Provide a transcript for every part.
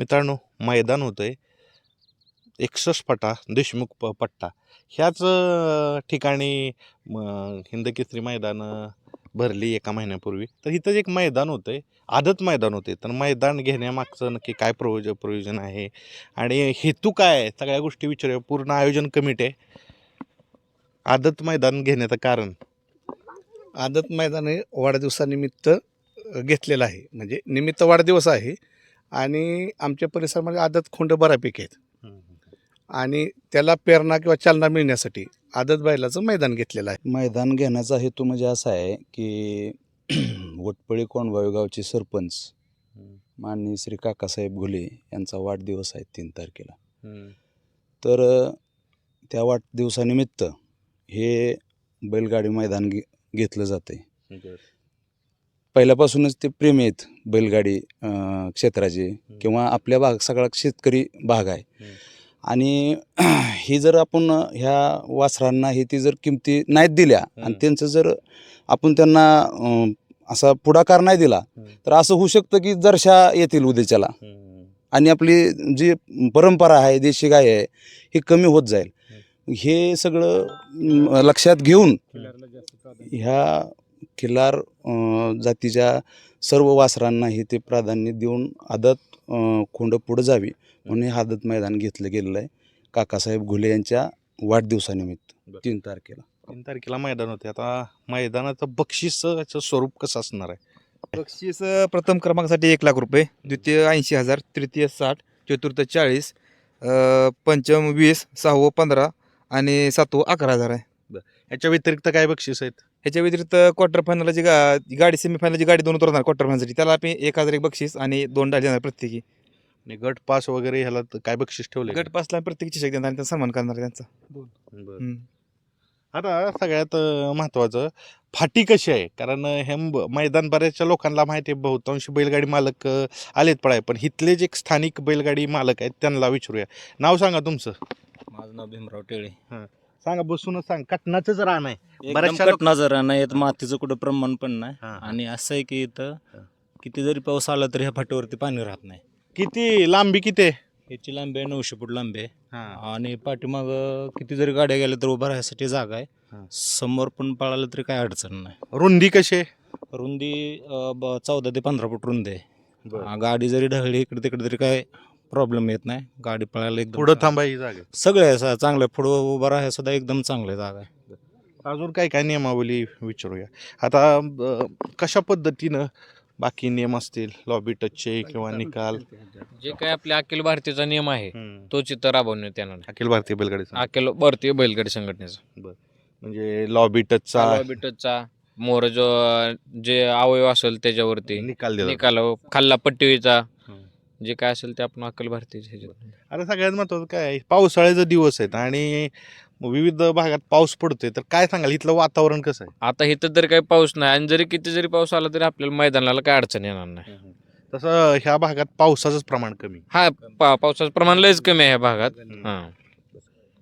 मित्रांनो मैदान होतं आहे एकसष्ट पटा देशमुख प पट्टा. ह्याच ठिकाणी हिंद केसरी मैदानं भरली एका महिन्यापूर्वी. तर इथं एक मैदान होतं आहे आदत मैदान होते तर मैदान घेण्यामागचं नक्की काय प्रयोज प्रयोजन आहे? आणि हेतू काय आहे? सगळ्या गोष्टी विचारूया. पूर्ण आयोजन कमिटी आहे. आदत मैदान घेण्याचं कारण? आदत मैदान हे वाढदिवसानिमित्त घेतलेलं आहे. म्हणजे निमित्त वाढदिवस आहे. आणि आमच्या परिसरामध्ये आदत खोंड बऱ्यापैकी आहेत. आणि त्याला प्रेरणा किंवा चालना मिळण्यासाठी आदत बैलाचं मैदान घेतलेलं आहे. मैदान घेण्याचा हेतू म्हणजे असा आहे की वटपळी कोंडवावी गावचे सरपंच माननीय श्री काकासाहेब घुले यांचा वाढदिवस आहे तीन तारखेला. तर त्या वाढदिवसानिमित्त हे बैलगाडी मैदान घेतलं जातं आहे पहिल्यापासूनच ते प्रेमी आहेत बैलगाडी अ, क्षेत्राचे किंवा आपल्या भाग सगळा शेतकरी भाग आहे. हम्म. आणि ही जर आपण ह्या वासरांना हे ती जर किमती नाहीत दिल्या आणि हम्म. त्यांचं जर आपण त्यांना अ, असा पुढाकार नाही दिला हम्म. तर असं होऊ शकतं की जरशा येतील उद्याच्याला. आणि आपली जी परंपरा आहे देशी गाय आहे ही कमी होत जाईल. हे सगळं म, लक्षात घेऊन ह्या खिल्लार अं, जातीच्या सर्व वासरांना हे ते प्राधान्य देऊन आदत खोंड पुढं जावी म्हणून हे आदत मैदान घेतलं गेलेलं आहे. काकासाहेब घुले यांच्या वाढदिवसानिमित्त. तीन तारखेला. तीन तारखेला मैदान होते. आता मैदानाचं बक्षीसचं स्वरूप कसं असणार आहे? बक्षीस प्रथम क्रमांकासाठी एक लाख रुपये द्वितीय ऐंशी हजार तृतीय साठ चतुर्थ चाळीस अ, पंचम वीस सहावं पंधरा आणि सातवं अकरा हजार आहे. याच्या व्यतिरिक्त काय बक्षीस आहेत? ह्याच्या व्यतिरिक्त क्वार्टर फायनलची गा गाडी सेमीफायनलची गाडी दोन उतरणार क्वार्टर फायनलसाठी त्याला आपण एक हजार एक बक्षीस आणि दोन डाली देणार प्रत्येकी. आणि गट पास वगैरे ह्याला त- काय बक्षीस ठेवले गट पासला प्रत्येकी चषक देणार आणि त्यांचा सन्मान करणार आहे त्यांचा. बरं. हम्म. आता सगळ्यात अं, महत्त्वाचं फाटी कशी आहे? कारण अं, हे मैदान बऱ्याचशा लोकांना माहिती आहे बहुतांश बैलगाडी मालक अं, आलेत पडाय पण इथले जे स्थानिक बैलगाडी मालक आहेत त्यांना विचारूया. नाव सांगा तुमचं. माझं नाव भीमराव टेळे. सांगा बसूनच सांग. कटनाचंच रान आहे एकदम बऱ्याचशा लोक- नजर नाही येत मातीचं कुठं प्रमाण पण नाही. हा. आणि असं आहे की इथं. किती जरी पाऊस आला तरी ह्या फाटीवरती पाणी राहत नाही. किती? लांबी किती आहे? याची लांबी आहे नऊशे फूट लांबी आहे. हा. आणि पाठीमाग किती जरी गाड्या गेल्या तर उभं राहण्यासाठी जागा हा. आहे समोर पण पळालं तरी काही अडचण नाही. रुंदी कशी आहे? रुंदी चौदा ते पंधरा फूट रुंदी आहे. हा, गाडी जरी ढळली इकडे तिकडे तरी काय प्रॉब्लेम येत नाही. गाडी पळायला एकदम पुढं थांबा ही जागा. सगळे आहे सा- चांगलं आहे. पुढं उभं राहायला सुद्धा एकदम चांगलं जागा आहे. अजून काय काय नियमावली विचारूया? आता अं, कशा पद्धतीनं बाकी नियम असतील? लॉबी टचचे किंवा निकाल? जे काही आपल्या अखिल भारतीयचा नियम आहे हम्म. तो चित्र राबवण्यात येणार आहे. अखिल भारतीय बैलगाडी संघ. अखिल भारतीय बैलगाडी संघटनेचा. म्हणजे लॉबी टचचा बिटचा मोर जो जे अवयव असेल त्याच्यावरती निकाल दिला निकाल खाल्ला पट्टीचा हम्म. जे काय असेल ते आपण अखिल भारतीय ह्याच्यात. आता सगळ्यात महत्वाचं काय आहे? पावसाळ्याचे दिवस आहेत आणि विविध भागात पाऊस पडतोय. तर काय सांगाल? इथलं वातावरण कसं आहे? आता इथं तरी काही पाऊस नाही आणि जरी किती जरी पाऊस आला तरी आपल्याला मैदानाला काय अडचण येणार नाही. तसं ह्या भागात पावसाचंच प्रमाण कमी. हा पा- पावसाचं प्रमाण लयच कमी आहे ह्या भागात. हा.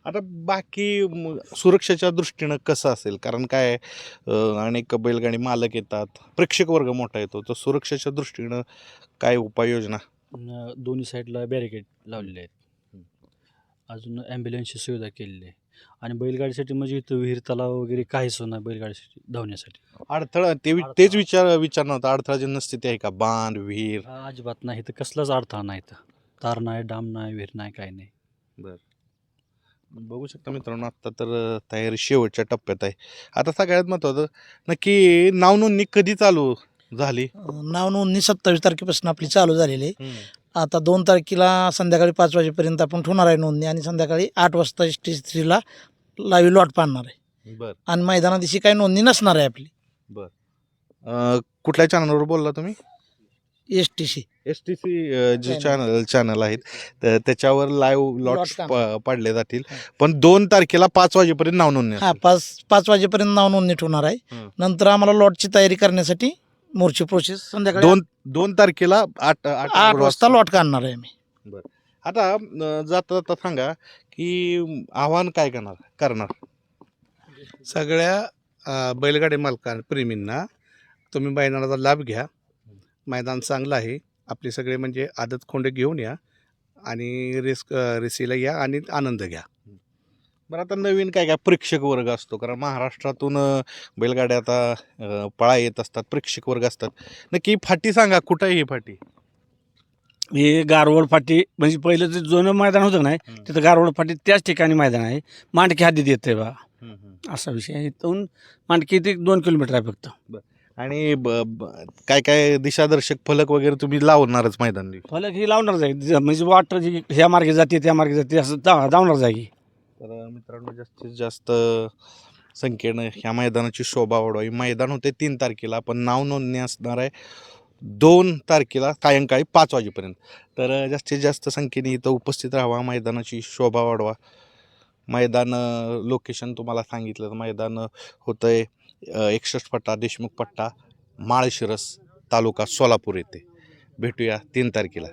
आता बाकी म, सुरक्षेच्या दृष्टीनं कसं असेल? कारण काय अं, अनेक बैलगाडी मालक येतात प्रेक्षक वर्ग मोठा येतो. तर सुरक्षेच्या दृष्टीनं काय उपाययोजना न- दोन्ही साईडला बॅरिकेड लावलेले आहेत. अजून ॲम्ब्युलन्सची सुविधा केलेली आहे. आणि बैलगाडीसाठी म्हणजे इथं विहीर तलाव वगैरे काहीच नाही बैलगाडीसाठी धावण्यासाठी. अडथळा ते वि- तेच विचार विचारणं होतं. अडथळा स्थिती आहे का? बांध विहीर. हा, अजिबात नाही. इथं कसलाच अडथळा नाही इथं. तार नाही डाम नाही विहीर नाही काही नाही. बघू शकता मित्रांनो आत्ता तर अं, तयारी शेवटच्या टप्प्यात आहे. आता सगळ्यात महत्त्वाचं नक्की नाव नोंदणी कधी चालू? झाली? नाव नोंदणी सत्तावीस तारखेपासून आपली चालू झालेली आहे. आता दोन तारखेला संध्याकाळी पाच वाजेपर्यंत आपण ठेवणार आहे नोंदणी आणि संध्याकाळी आठ वाजता एस टी थ्रीला लाईव्ह लॉट पाडणार आहे. बर. आणि मैदाना दिवशी काही नोंदणी नसणार आहे आपली. अं, कुठल्या चॅनलवर बोलला तुम्ही? S T C S T C जे. चॅनल चॅनल आहेत. तर त्याच्यावर लाईव्ह लॉट Lot काम. पाडले जातील. पण दोन तारखेला पाच वाजेपर्यंत नाव नोंदणी हा. पाच पाच वाजेपर्यंत नाव नोंदणी ठेवणार आहे. नंतर आम्हाला लॉटची तयारी करण्यासाठी मोर्ची प्रोसेस संध्याकाळी दोन दोन तारखेला आठ आठ वाजता लॉट काढणार आहे आम्ही आता अं, जाता जाता सांगा की आव्हान काय करणार करणार? सगळ्या अ, बैलगाडी मालकां प्रेमींना तुम्ही मैदानाचा लाभ घ्या. मैदान चांगलं आहे. आपले सगळे म्हणजे आदत खोंडे घेऊन या आणि रेस रेसीला या आणि आनंद घ्या. बरं आता नवीन काय काय प्रेक्षक वर्ग असतो? कारण महाराष्ट्रातून बैलगाड्या आता पळा येत असतात प्रेक्षक वर्ग असतात. नक्की फाटी सांगा कुठं आहे ही फाटी? हे गारवड फाटी म्हणजे पहिलं जे जुनं मैदान होतं नाही हम्म. तिथं गारवड फाटी त्याच ठिकाणी मैदान आहे. मांडकी हद्दीत येते बा. असा विषय आहे. इथून मांडकी ते दोन किलोमीटर आहे फक्त. आणि ब- ब- काय काय दिशादर्शक फलक वगैरे तुम्ही लावणारच मैदान फलक ही लावणारच आहे. ज- म्हणजे वाटर जी ह्या मार्गे जाते त्या मार्गे जाते असं जा- जावणारच आहे. की. तर मित्रांनो जास्तीत जास्त संख्येनं ह्या मैदानाची शोभा वाढवावी मैदान होते तीन तारखेला. पण नाव नोंदणी असणार आहे दोन तारखेला सायंकाळी पाच वाजेपर्यंत. तर जास्तीत जास्त संख्येने इथं उपस्थित राहावा. मैदानाची शोभा वाढवा. मैदान लोकेशन तुम्हाला सांगितलं. मैदान होतं आहे एकसष्ट पट्टा देशमुख पट्टा माळशिरस तालुका सोलापूर येथे. भेटूया तीन तारखेला.